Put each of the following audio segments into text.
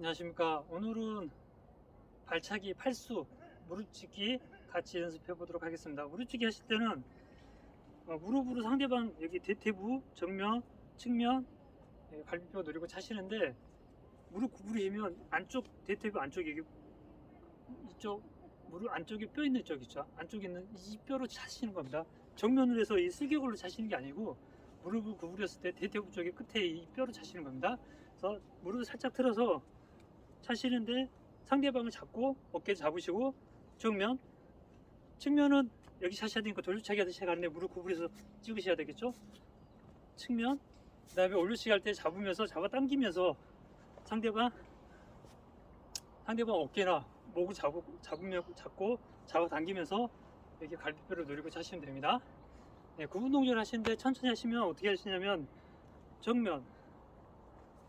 안녕하십니까. 오늘은 발차기 팔수 무릎치기 같이 연습해 보도록 하겠습니다. 무릎치기 하실 때는 어, 무릎으로 상대방 여기 대퇴부, 정면, 측면, 예, 갈비뼈 노리고 차시는데 무릎 구부리시면 안쪽 대퇴부 안쪽에 여기 이쪽 무릎 안쪽에 뼈 있는 쪽 있죠. 안쪽에 있는 이 뼈로 차시는 겁니다. 정면으로 해서 이 슬개골로 차시는 게 아니고 무릎을 구부렸을 때 대퇴부 쪽에 끝에 이 뼈로 차시는 겁니다. 그래서 무릎을 살짝 틀어서 차시는데 상대방을 잡고 어깨 잡으시고 정면 측면은 여기 차셔야 되니까 돌려차기 하듯이 가는데 무릎 구부려서 찍으셔야 되겠죠? 측면 그 다음에 올려치기 할 때 잡으면서 잡아 당기면서 상대방 상대방 어깨나 목을 잡고 잡으면 잡고 잡아 당기면서 여기 갈비뼈를 노리고 차시면 됩니다. 네, 구분 동작을 하시는데 천천히 하시면 어떻게 하시냐면 정면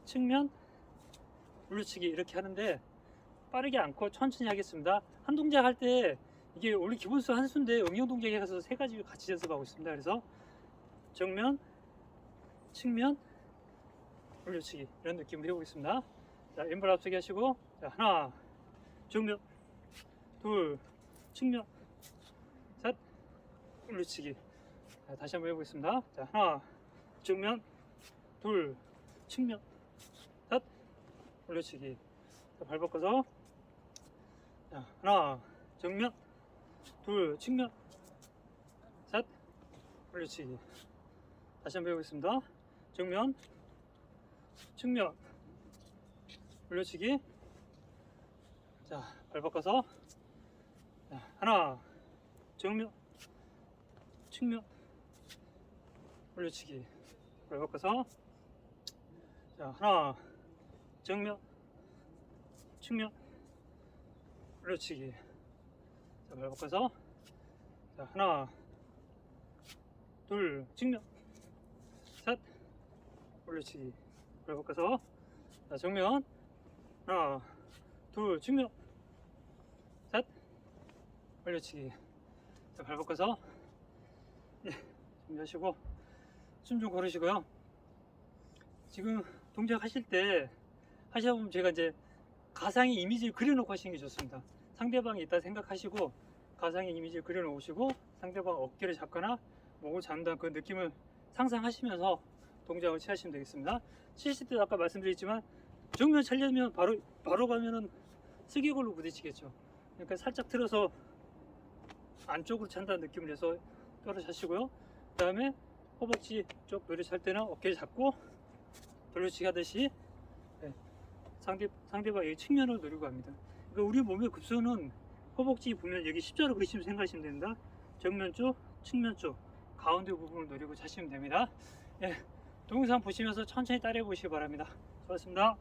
측면 올려치기 이렇게 하는데 빠르게 않고 천천히 하겠습니다. 한 동작 할 때 이게 원래 기본수 한 수인데 응용 동작에 가서 세 가지를 같이 연습하고 있습니다. 그래서 정면, 측면, 올려치기 이런 느낌으로 해보겠습니다. 자, 왼발 앞서기 하시고 자, 하나, 정면, 둘, 측면, 셋, 올려치기. 자, 다시 한번 해보겠습니다. 자, 하나, 정면, 둘, 측면, 셋, 올려치기. 자, 발 바꿔서. 자, 하나, 정면, 둘, 측면, 셋, 올려치기. 다시 한번 해보겠습니다. 정면, 측면, 올려치기. 자, 발 바꿔서. 자, 하나, 정면, 측면, 올려치기. 발 바꿔서. 자, 하나, 정면, 측면, 올려치기. 자, 발 바꿔서. 자, 하나, 둘, 측면, 셋, 올려치기. 발 바꿔서. 자, 정면, 하나, 둘, 측면, 셋, 올려치기. 자, 발 바꿔서. 예, 준비하시고, 숨 좀 고르시고요. 지금 동작 하실 때 하시다 보면 제가 이제 가상의 이미지를 그려놓고 하시는 게 좋습니다. 상대방이 있다 생각하시고 가상의 이미지를 그려놓으시고 상대방 어깨를 잡거나 목을 잡는다는 그 느낌을 상상하시면서 동작을 취하시면 되겠습니다. 치실 때도 아까 말씀드렸지만 정면 차려면 바로 바로 가면은 쓰기골로 부딪히겠죠. 그러니까 살짝 틀어서 안쪽으로 찬다는 느낌을 내서 뼈를 차시고요. 그 다음에 허벅지 쪽 노래 찰 때는 어깨를 잡고 돌려치기 하듯이 네, 상대, 상대방의 측면을 노리고 합니다. 그러니까 우리 몸의 급소는 허벅지 보면 여기 십자로 그리시면 생각하시면 됩니다. 정면 쪽, 측면 쪽, 가운데 부분을 노리고 차시면 됩니다. 예, 동영상 보시면서 천천히 따라해 보시기 바랍니다. 수고하셨습니다.